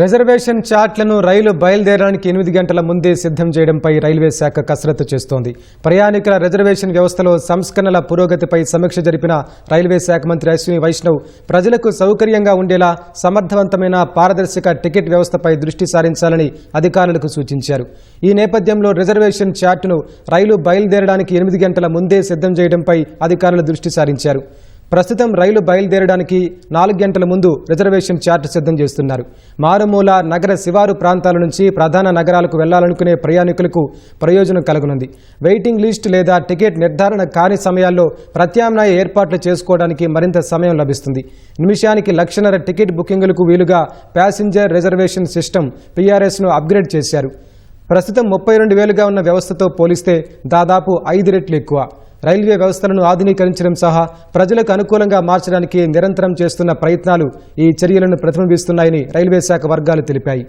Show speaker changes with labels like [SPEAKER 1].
[SPEAKER 1] Reservation చార్ట్లను రైలు బయలుదేరడానికి ఎనిమిది గంటల ముందే సిద్ధం చేయడంపై రైల్వే శాఖ కసరత్తు చేస్తోంది. ప్రయాణికుల రిజర్వేషన్ వ్యవస్థలో సంస్కరణల పురోగతిపై సమీక్ష జరిపిన రైల్వే శాఖ మంత్రి అశ్విని వైష్ణవ్ ప్రజలకు సౌకర్యంగా ఉండేలా సమర్థవంతమైన పారదర్శక టికెట్ వ్యవస్థపై దృష్టి సారించాలని అధికారులకు సూచించారు. ఈ నేపథ్యంలో రిజర్వేషన్ చార్టును రైలు బయలుదేరడానికి ఎనిమిది గంటల ముందే సిద్ధం చేయడంపై అధికారులు దృష్టి సారించారు. ప్రస్తుతం రైలు బయలుదేరడానికి నాలుగు గంటల ముందు రిజర్వేషన్ చార్ట్ సిద్ధం చేస్తున్నారు. మారుమూల నగర శివారు ప్రాంతాల నుంచి ప్రధాన నగరాలకు వెళ్ళాలనుకునే ప్రయాణికులకు ప్రయోజనం కలగనుంది. వెయిటింగ్ లిస్ట్ లేదా టికెట్ నిర్ధారణ కాని సమయాల్లో ప్రత్యామ్నాయ ఏర్పాట్లు చేసుకోవడానికి మరింత సమయం లభిస్తుంది. నిమిషానికి లక్షన్నర టికెట్ బుకింగులకు వీలుగా ప్యాసింజర్ రిజర్వేషన్ సిస్టమ్ పీఆర్ఎస్ను అప్గ్రేడ్ చేశారు. ప్రస్తుతం ముప్పై రెండు వేలుగా ఉన్న వ్యవస్థతో పోలిస్తే దాదాపు ఐదు రెట్లు ఎక్కువ. రైల్వే వ్యవస్థలను ఆధునీకరించడం సహా ప్రజలకు అనుకూలంగా మార్చడానికి నిరంతరం చేస్తున్న ప్రయత్నాలు ఈ చర్యలను ప్రతిబింబిస్తున్నాయని రైల్వే శాఖ వర్గాలు తెలిపాయి.